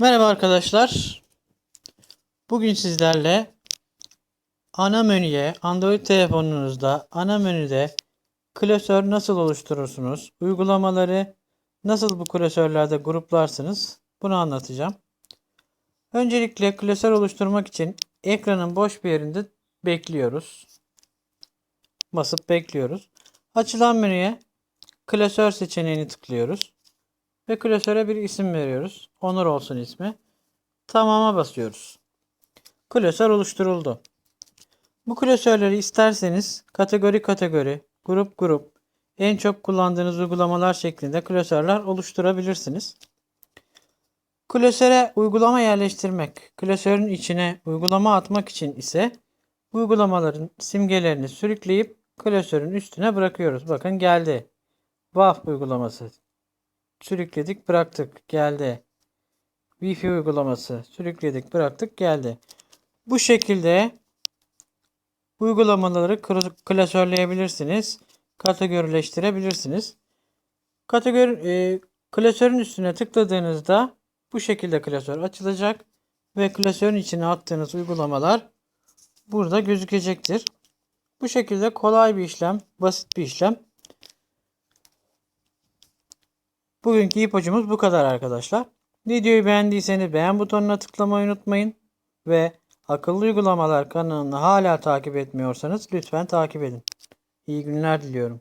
Merhaba arkadaşlar. Bugün sizlerle ana menüye Android telefonunuzda ana menüde klasör nasıl oluşturursunuz? Uygulamaları nasıl bu klasörlerde gruplarsınız? Bunu anlatacağım. Öncelikle klasör oluşturmak için ekranın boş bir yerinde bekliyoruz. Basıp bekliyoruz. Açılan menüye klasör seçeneğini tıklıyoruz. Ve klasöre bir isim veriyoruz. Onur olsun ismi. Tamam'a basıyoruz. Klasör oluşturuldu. Bu klasörleri isterseniz kategori kategori, grup grup, en çok kullandığınız uygulamalar şeklinde klasörler oluşturabilirsiniz. Klasöre uygulama yerleştirmek, klasörün içine uygulama atmak için ise uygulamaların simgelerini sürükleyip klasörün üstüne bırakıyoruz. Bakın geldi. WAF uygulaması, sürükledik bıraktık geldi. Wi-Fi uygulaması sürükledik bıraktık geldi. Bu şekilde uygulamaları kla- klasörleyebilirsiniz. Kategorileştirebilirsiniz. Kategori e, klasörün üstüne tıkladığınızda bu şekilde klasör açılacak ve klasörün içine attığınız uygulamalar burada gözükecektir. Bu şekilde kolay bir işlem, basit bir işlem. Bugünkü ipucumuz bu kadar arkadaşlar. Videoyu beğendiyseniz beğen butonuna tıklamayı unutmayın. Ve akıllı uygulamalar kanalını hala takip etmiyorsanız lütfen takip edin. İyi günler diliyorum.